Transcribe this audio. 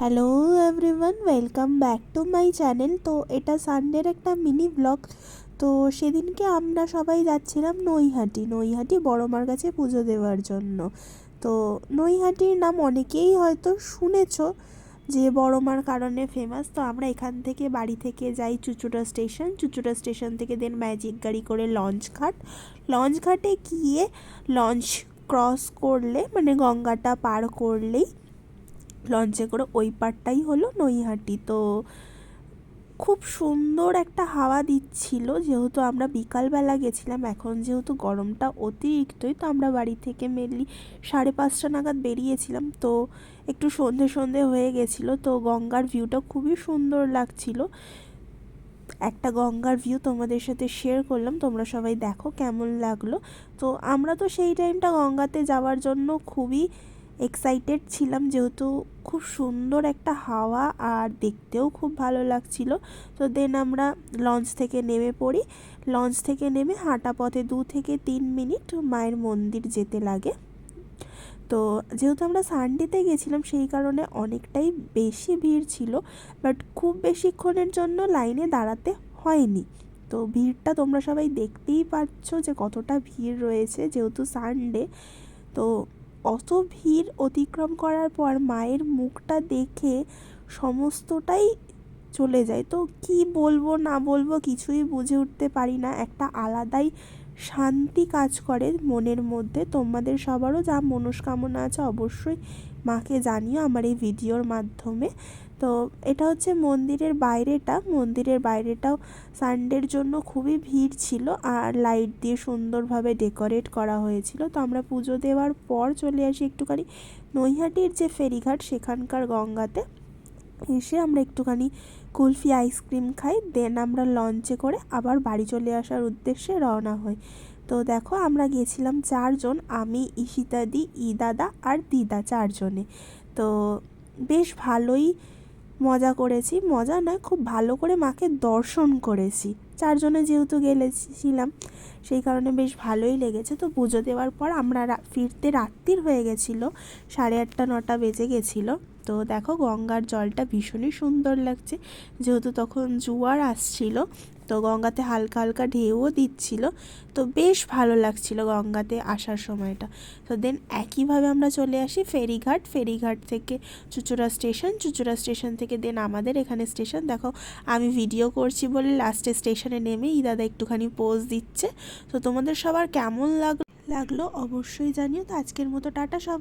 Hello everyone welcome back to my channel তো এটা সানডের একটা মিনি ব্লগ তো সেদিনকে আমরা সবাই যাচ্ছিলাম নৈহাটি নৈহাটি বড়মার কাছে পুজো দেওয়ার জন্য। তো নৈহাটির নাম অনেকেই হয়তো শুনেছ যে বড়মার কারণে ফেমাস তো আমরা এখান থেকে বাড়ি থেকে যাই চুচুড়া স্টেশন। চুচুড়া স্টেশন থেকে দেন ম্যাজিক গাড়ি করে লঞ্চ ঘাট। লঞ্চ ঘাটে গিয়ে লঞ্চ ক্রস করলে মানে গঙ্গাটা পার করলেই লঞ্চে করে ওই পারটাই হলো নৈহাটি। তো খুব সুন্দর একটা হাওয়া দিচ্ছিল, যেহেতু আমরা বিকালবেলা গেছিলাম, এখন যেহেতু গরমটা অতিরিক্তই, তো আমরা বাড়ি থেকে মেনলি সাড়ে পাঁচটা নাগাদ বেরিয়েছিলাম। তো একটু সন্ধে সন্ধে হয়ে গেছিল, তো গঙ্গার ভিউটা খুবই সুন্দর লাগছিল। একটা গঙ্গার ভিউ তোমাদের সাথে শেয়ার করলাম, তোমরা সবাই দেখো কেমন লাগল। তো আমরা তো সেই টাইমটা গঙ্গাতে যাওয়ার জন্য খুবই এক্সাইটেড ছিলাম যেহেতু খুব সুন্দর একটা হাওয়া আর দেখতেও খুব ভালো লাগছিল। তো দেন আমরা লঞ্চ থেকে নেমে পড়ি। লঞ্চ থেকে নেমে হাঁটা পথে দু থেকে তিন মিনিট মায়ের মন্দির যেতে লাগে। তো যেহেতু আমরা সানডেতে গেছিলাম সেই কারণে অনেকটাই বেশি ভিড় ছিল বাট খুব বেশিক্ষণের জন্য লাইনে দাঁড়াতে হয়নি। তো ভিড়টা তোমরা সবাই দেখতেই পাচ্ছ যে কতটা ভিড় রয়েছে যেহেতু সানডে তো অত ভিড় অতিক্রম করার পর মায়ের মুখটা দেখে সমস্তটাই চলে যায়। তো কি বলব না বলব কিছুই বুঝে উঠতে পারি না। একটা আলাদাই শান্তি কাজ করে মনের মধ্যে। তোমাদের সবারও যা মনস্কামনা আছে অবশ্যই মাকে জানিও আমার এই ভিডিওর মাধ্যমে। তো এটা হচ্ছে মন্দিরের বাইরেটা। মন্দিরের বাইরেটাও সানডের জন্য খুবই ভিড় ছিল আর লাইট দিয়ে সুন্দরভাবে ডেকোরেট করা হয়েছিল। তো আমরা পুজো দেওয়ার পর চলে আসি একটুখানি নৈহাটির যে ফেরিঘাট সেখানকার গঙ্গাতে। এসে আমরা একটুখানি কুলফি আইসক্রিম খাই, দেন আমরা লঞ্চে করে আবার বাড়ি চলে আসার উদ্দেশ্যে রওনা হই। তো দেখো, আমরা গেছিলাম চারজন, আমি ঈশিতাদি দাদা আর দিদা চারজনে। তো বেশ ভালোই মজা করেছি। মজা নয়, খুব ভালো করে মাকে দর্শন করেছি। চারজনে যেহেতু গেলেছিলাম, সেই কারণে বেশ ভালোই লেগেছে। তো পুজো দেওয়ার পর আমরা ফিরতে রাত্রির হয়ে গেছিল, সাড়ে আটটা, নটা বেজে গেছিল। তো দেখো গঙ্গার জলটা ভীষণই সুন্দর লাগছে। যেহেতু তখন জোয়ার আসছিল, তো গঙ্গাতে হালকা হালকা ঢেউও দিচ্ছিল, তো বেশ ভালো লাগছিল গঙ্গাতে আসার সময়টা। তো দেন একইভাবে আমরা চলে আসি ফেরিঘাট। ফেরিঘাট থেকে চুচুড়া স্টেশন। চুচুড়া স্টেশন থেকে দেন আমাদের এখানে স্টেশন। দেখো আমি ভিডিও করছি বলে লাস্টে স্টেশনে নেমে দাদা একটুখানি পোজ দিচ্ছে। তো তোমাদের সবার কেমন লাগল লাগল অবশ্যই জানিও। তো আজকের মতো টাটা সব